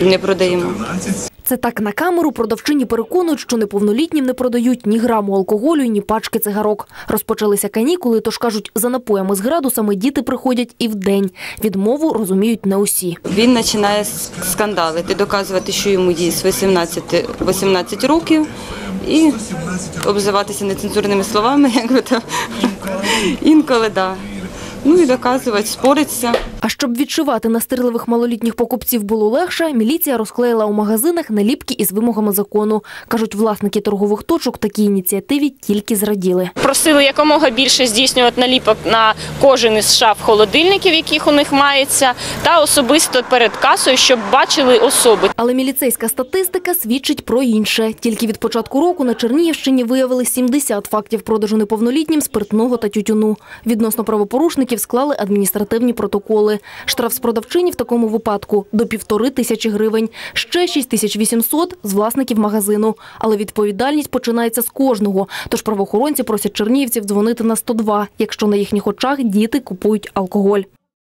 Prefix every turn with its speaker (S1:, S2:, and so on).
S1: не продаємо.
S2: Це так на камеру продавчині переконують, що неповнолітнім не продають ні граму алкоголю, ні пачки цигарок. Розпочалися канікули, тож кажуть, за напоями з градусами діти приходять і вдень. Відмову розуміють не усі.
S1: Він починає скандалити, доказувати, що йому є з 18, 18 років, і обзиватися нецензурними словами, якби то інколи, да. Ну і доказувати, споритися.
S2: Щоб відшивати настирливих малолітніх покупців було легше, міліція розклеїла у магазинах наліпки із вимогами закону. Кажуть, власники торгових точок такій ініціативі тільки зраділи.
S3: Просили якомога більше здійснювати наліпок на кожен із шаф холодильників, яких у них мається, та особисто перед касою, щоб бачили особи.
S2: Але міліцейська статистика свідчить про інше. Тільки від початку року на Чернігівщині виявили 70 фактів продажу неповнолітнім спиртного та тютюну. Відносно правопорушників склали адміністративні протоколи. Штраф з продавчині в такому випадку – до півтори тисячі гривень. Ще 6800 – з власників магазину. Але відповідальність починається з кожного. Тож правоохоронці просять чернівців дзвонити на 102, якщо на їхніх очах діти купують алкоголь.